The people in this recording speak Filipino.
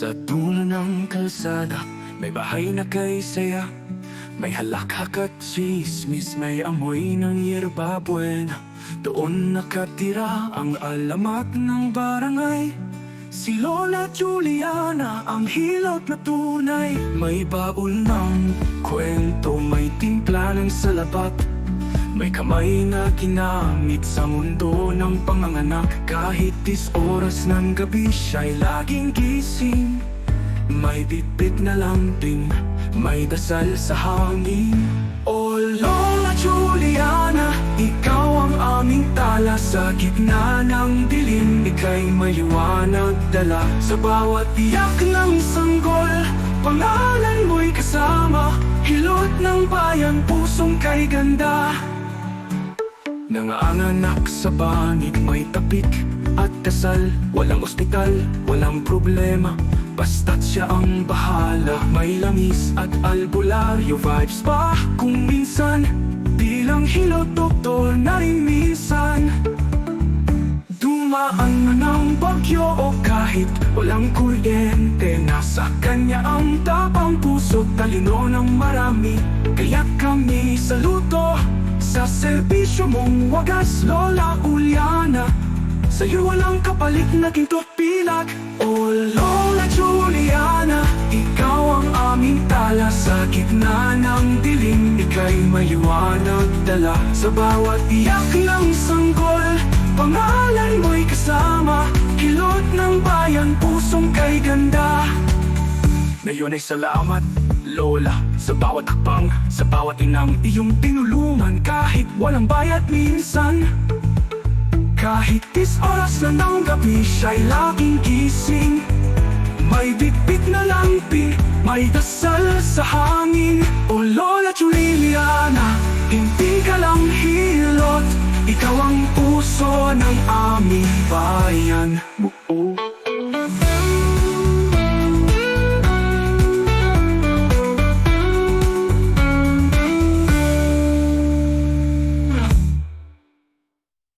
Sa dulo ng kalsada May bahay na kay saya. May halakhak at chismis May amoy ng yerba buena. Doon nakatira ang alamat ng barangay. Si Lola Juliana ang hilot na tunay. May baul ng kwento May timpla ng salabat. May kamay na ginamit sa mundo ng panganganak. Kahit dis oras ng gabi siya'y laging gising May bitbit na lambing, may dasal sa hangin. O Lola Juliana, ikaw ang aming tala. Sa gitna ng dilim, ika'y maliwanag dala. Sa bawat iyak ng sanggol, pangalan mo'y kasama. Hilot ng bayan, pusong kay ganda. Nanganganak sa bangig may tapik at dasal Walang ospital, walang problema Basta't siya ang bahala. May langis at albularyo. Vibes pa Kung minsan, bilang hilot doktor na rin minsan Dumaan na ng bagyo o kahit walang kuryente Nasa kanya ang tapang puso. Talino ng marami Kaya kami saluto. Sa serbisyo mong wagas Lola Uliana Sa'yo walang kapalit na ginto pilak O Sa gitna ng dilim Ika'y maliwanag dala. Sa bawat iyak ng sanggol Pangalan mo'y kasama. Hilot ng bayan Pusong kay ganda. Ngayon ay salamat, Lola Sa bawat akbang, sa bawat inang iyong tinulungan. Kahit walang bayad minsan Kahit tis oras na ng gabi siya'y laging gising. May bitbit na lamping, may dasal sa hangin O Lola Juliana, hindi ka lang hilot Ikaw ang puso ng aming bayan. Buo